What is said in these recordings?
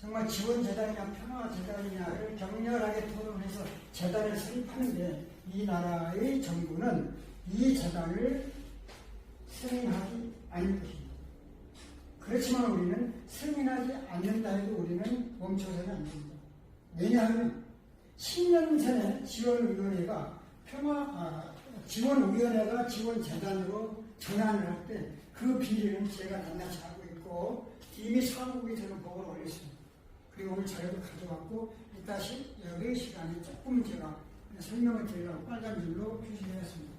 정말 지원재단이냐 평화재단이냐를 격렬하게 토론해서 재단을 설립하는데 이 나라의 정부는 이 재단을 승인하지 않을 것입니다. 그렇지만 우리는 승인하지 않는다 해도 우리는 멈춰서는 안 됩니다. 왜냐하면 10년 전에 지원위원회가 평화, 아, 지원위원회가 지원재단으로 전환을 할 때 그 비리는 제가 낱낱이 하고 있고 이미 사무국에 저는 보고를 올렸습니다. 그리고 오늘 자료도 가져왔고 이따시 여기 시간에 조금 제가 설명을 드리려고 빨간 줄로 표시했습니다.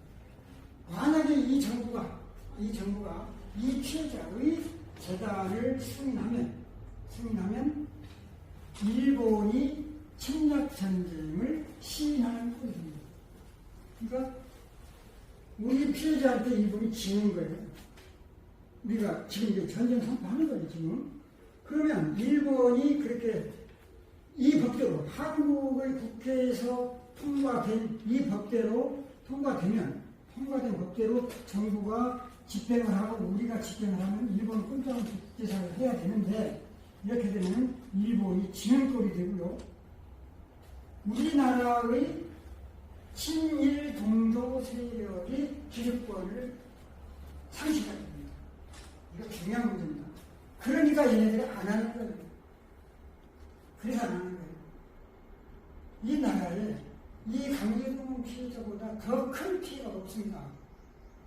만약에 이 정부가 이 정부가 이 피해자의 재단을 승인하면 승인하면 일본이 침략 전쟁을 시인하는 꼴입니다. 그러니까 우리 피해자한테 일본이 지는 거예요. 우리가 지금 이제 전쟁 선포하는 거예요, 지금. 그러면 일본이 그렇게 이 법대로 한국의 국회에서 통과된 이 법대로 통과되면 통과된 법대로 정부가 집행을 하고 우리가 집행을 하면 일본 꼼짝을 국제사를 해야 되는데 이렇게 되면 일본이 지는 꼴이 되고요. 우리나라의 친일 동도 세력이 기득권을 상실하게 됩니다. 이거 중요한 문제입니다. 그러니까 얘네들이 안 하는 거예요. 그래서 안 하는 거예요. 이 나라에 이 강제동원 피해자보다 더 큰 피해가 없습니다.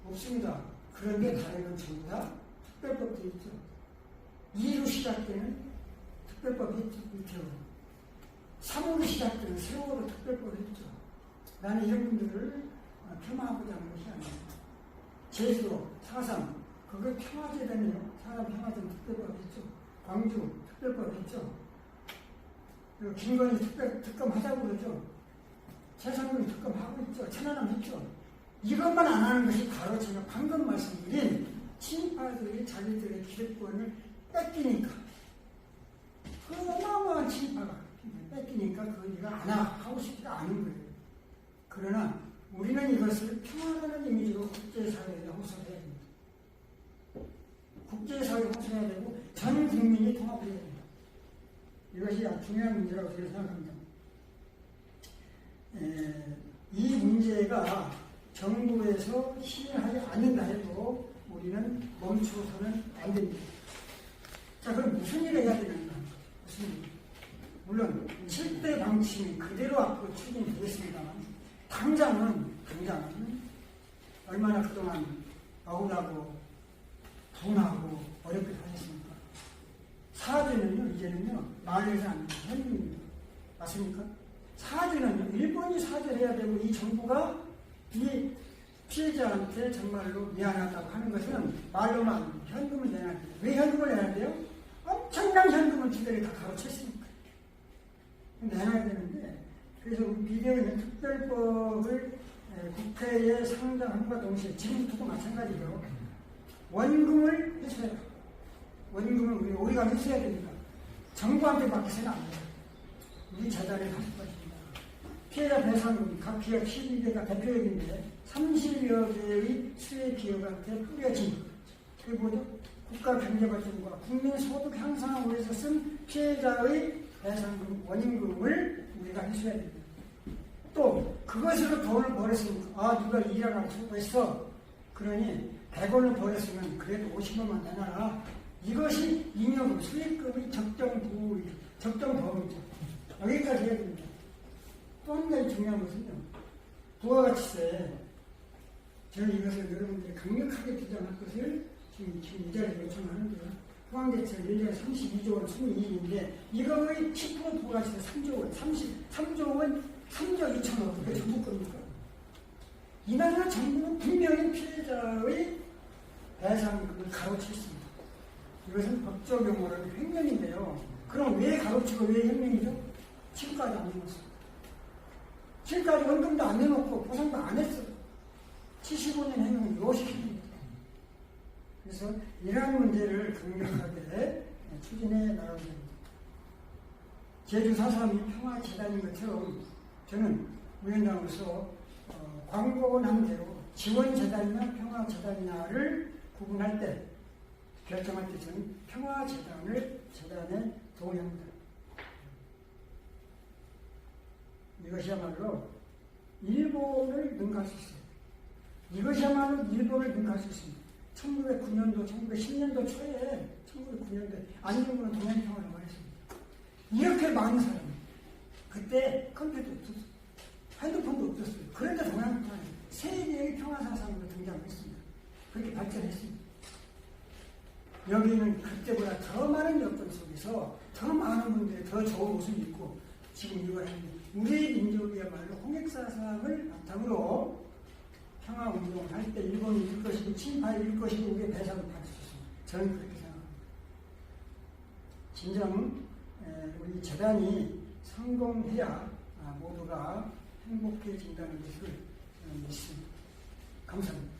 없습니다. 그런데 다른 건 전부 다 특별법도 있죠. 2로 시작되는 특별법이 있죠. 3으로 시작되는 세월호 특별법이 있죠. 나는 이런 분들을 폄하하고자 하는 것이 아닙니다. 제주도, 사상, 그걸 평화재단이에요. 사람 평화재단 특별법이 있죠. 광주 특별법이 있죠. 그리고 김건희 특별, 특검 하자고 그러죠. 최상근 특검하고 있죠. 천안함 했죠. 이것만 안 하는 것이 바로 제가 방금 말씀드린 친파들이 자기들의 기득권을 뺏기니까 그 어마어마한 친파가 뺏기니까 그걸 이거 안 하고 싶지가 않은 거예요. 그러나 우리는 이것을 평화라는 이미지로 국제사회에 호소해 야 됩니다. 국제사회에 호소해야 되고 전 국민이 통합해야 됩니다. 이것이 중요한 문제라고 저는 생각합니다. 에, 이 문제가 정부에서 시행하지 않는다 해도 우리는 멈춰서는 안 됩니다. 자, 그럼 무슨 일을 해야 되는가? 무슨 일? 물론 7대 방침이 그대로 앞으로 추진되겠습니다만 당장은 당장은 얼마나 그동안 억울하고 분하고 어렵게 이제는요 말에서 안 돼요 현금입니다. 맞습니까? 사죄는요 일본이 사죄를 해야 되고 이 정부가 이 피해자한테 정말로 미안하다고 하는 것은 말로만 현금을 내야 돼요. 왜 현금을 내야 돼요? 엄청난 현금을 기대를 다 가로챘으니까. 내놔야 되는데 그래서 비대위는 특별법을 국회에 상정함과 동시에 지금부터도 마찬가지로 원금을 회수해라. 원금을 우리 우리가 회수해야 됩니다. 정부한테 맡기서는 안 돼요. 우리 재단에 가실 것입니다. 피해자 배상금 각 기업 12개가 대표적인데 30여 개의 수혜 기업한테 뿌려진 그게 뭐죠? 국가 경제발전과 국민 소득 향상을 위해서 쓴 피해자의 배상금, 원임금을 우리가 해줘야 됩니다. 또 그것으로 돈을 벌었으니까 아 누가 일하라고 수고했어. 그러니 100원을 벌었으면 그래도 50원만 내놔라. 이것이 임용금, 수익금의 적정 부, 적정 범위죠. 여기까지 해야 됩니다. 또 한 가지 중요한 것은요. 부가가치세. 저는 이것을 여러분들이 강력하게 주장할 것을 지금, 지금 이 자리에 요청하는데요. 포항대출 1년에 32조 원 22일인데 이거의 10% 부가가치세 3조 원, 33조 원, 3조 2천억 원. 그게 전부 겁니까? 이 나라 정부는 분명히 피해자의 배상금을 가로챘습니다. 이것은 법적 용어로는 횡령인데요. 그럼 왜 가로치고 왜 횡령이죠? 지금까지 안 내놓았어. 지금까지 원금도 안 내놓고 보상도 안 했어. 75년 행동은 이것이 힘입니다. 그래서 이러한 문제를 강력하게 추진해 나가야 됩니다. 제주 사삼이 평화재단인 것처럼 저는 위원장으로서 어, 광고한 대로 지원재단이나 평화재단이냐를 구분할 때 결정할 때 저는 평화재단을 재단에 동의합니다. 이것이야말로 일본을 능가할 수 있어요. 이것이야말로 일본을 능가할 수 있습니다. 1909년도, 1910년도 초에 1909년도에 안중근 동양평화라고 했습니다. 이렇게 많은 사람이 그때 컴퓨터 없었어요. 핸드폰도 없었어요. 그런데 동양평화는 세계의 평화사상으로 등장했습니다. 그렇게 발전했습니다. 여기는 그때보다 더 많은 여건 속에서 더 많은 분들이 더 좋은 모습이 있고 지금 이걸 하는 우리 민족이야말로 홍익사상을 바탕으로 평화운동을 할 때 일본이 일 것이고 친파에 일 것이고 우리의 배상을 받을 수 있습니다. 저는 그렇게 생각합니다. 진정 에, 우리 재단이 성공해야 아, 모두가 행복해진다는 것을 어, 믿습니다. 감사합니다.